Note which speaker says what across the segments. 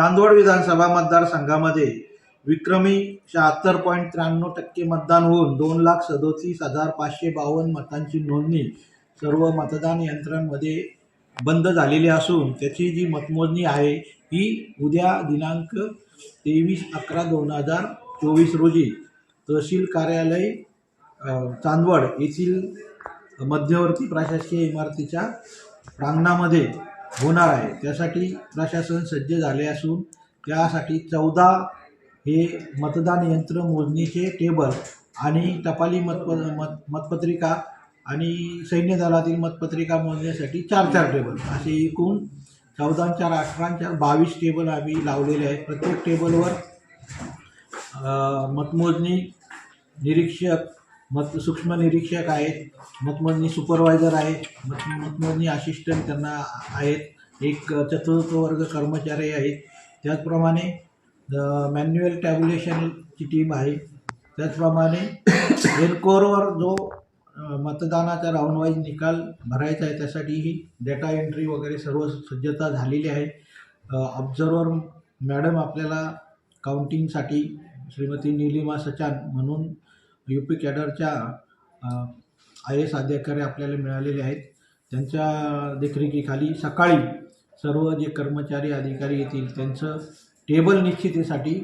Speaker 1: चांदवड विधानसभा मतदारसंघामध्ये विक्रमी शहात्तर पॉईंट त्र्याण्णव टक्के मतदान होऊन दोन लाख सदोतीस हजार पाचशे बावन्न मतांची नोंदणी सर्व मतदान यंत्रांमध्ये बंद झालेली असून त्याची जी मतमोजणी आहे ही उद्या दिनांक तेवीस अकरा दोन हजार चोवीस रोजी तहसील कार्यालय चांदवड येथील मध्यवर्ती प्रशासकीय इमारतीच्या प्रांगणामध्ये होणार आहे. त्यासाठी प्रशासन सज्ज झाले असून त्यासाठी चौदा हे मतदान यंत्र मोजणीचे टेबल आणि टपाली मतप मत मतपत्रिका आणि सैन्य दलातील मतपत्रिका मोजण्यासाठी चार चार टेबल. असे एकूण चौदा चार अठरा चार बावीस टेबल आम्ही लावलेले आहेत. प्रत्येक टेबलवर मतमोजणी निरीक्षक मत सूक्ष्म निरीक्षक आहेत मतमोजणी सुपरवायझर आहेत मत मतमोजणी असिस्टंट त्यांना आहेत एक चतुर्थ वर्ग कर्मचारी आहेत. त्याचप्रमाणे मॅन्युअल टॅब्युलेशनची टीम आहे. त्याचप्रमाणे एनकोरवर जो मतदानाचा राऊंडवाईज निकाल भरायचा आहे त्यासाठीही डेटा एंट्री वगैरे सर्व सज्जता झालेली आहे. ऑब्झर्वर मॅडम आपल्याला काउंटिंगसाठी श्रीमती निलिमा सचान म्हणून यू पी कॅडरच्या आय एस अधिकारी आपल्याला मिळालेले आहेत. त्यांच्या देखरेखीखाली सकाळी सर्व जे कर्मचारी अधिकारी येतील त्यांचं टेबल निश्चितीसाठी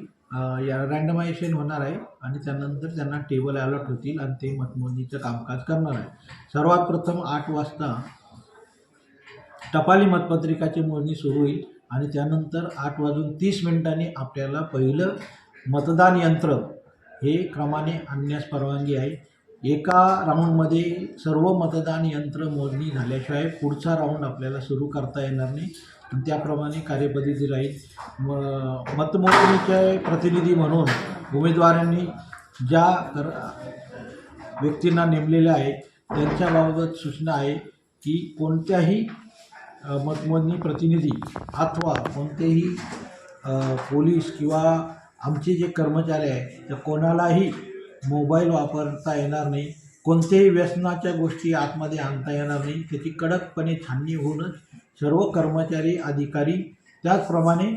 Speaker 1: या रँडमायझेशन होणार आहे आणि त्यानंतर त्यांना टेबल अलॉट होतील आणि ते मतमोजणीचं कामकाज करणार आहे. सर्वात प्रथम आठ वाजता टपाली मतपत्रिकाची मोजणी सुरू होईल आणि त्यानंतर आठ वाजून तीस मिनिटांनी आपल्याला पहिलं मतदान यंत्र हे क्रमाने आणण्यास परवानगी आहे. एका राऊंडमध्ये सर्व मतदान यंत्र मोजणी झाल्याशिवाय पुढचा राऊंड आपल्याला सुरू करता येणार नाही. आणि त्याप्रमाणे कार्यपद्धती राहील. म मतमोजणीचे प्रतिनिधी म्हणून उमेदवारांनी ज्या कर व्यक्तींना नेमलेल्या आहे त्यांच्याबाबत सूचना आहे की कोणत्याही मतमोजणी प्रतिनिधी अथवा कोणतेही पोलीस किंवा आमचे जे कर्मचारी आहे त्या कोणालाही मोबाईल वापरता येणार नाही कोणत्याही व्यसनाच्या गोष्टी आतमध्ये आणता येणार नाही त्याची कडकपणे छाननी होऊनच सर्व कर्मचारी अधिकारी त्याचप्रमाणे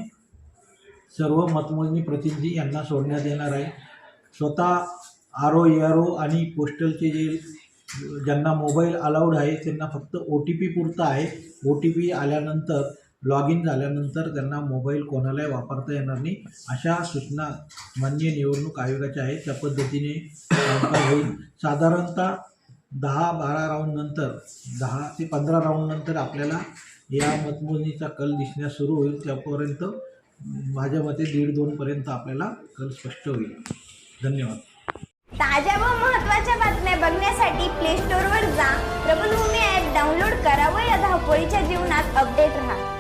Speaker 1: सर्व मतमोजणी प्रतिनिधी यांना सोडण्यात येणार आहे. स्वतः R O A R O आणि पोस्टलचे जे ज्यांना मोबाईल अलाउड आहे त्यांना फक्त ओ टी पी पुरता आहे. ओ टी पी आल्यानंतर लॉग इन झाल्यानंतर त्यांना मोबाईल कोणालाही वापरता येणार नाही. अशा सूचना मान्य निवडणूक आयोगाच्या आहेत. त्या पद्धतीने होईल. साधारणतः दहा बारा राऊंडनंतर दहा ते पंधरा राऊंडनंतर आपल्याला या मतमोजणीचा कल दिसण्यास सुरू होईल. त्यापर्यंत माझ्या मते दीड दोनपर्यंत आपल्याला कल स्पष्ट होईल. धन्यवाद.
Speaker 2: ताज्या व महत्त्वाच्या बातम्या बघण्यासाठी प्ले स्टोअरवर जा. प्रबलभूमी ॲप डाउनलोड करा व या धावपळीच्या जीवनात अपडेट राहा.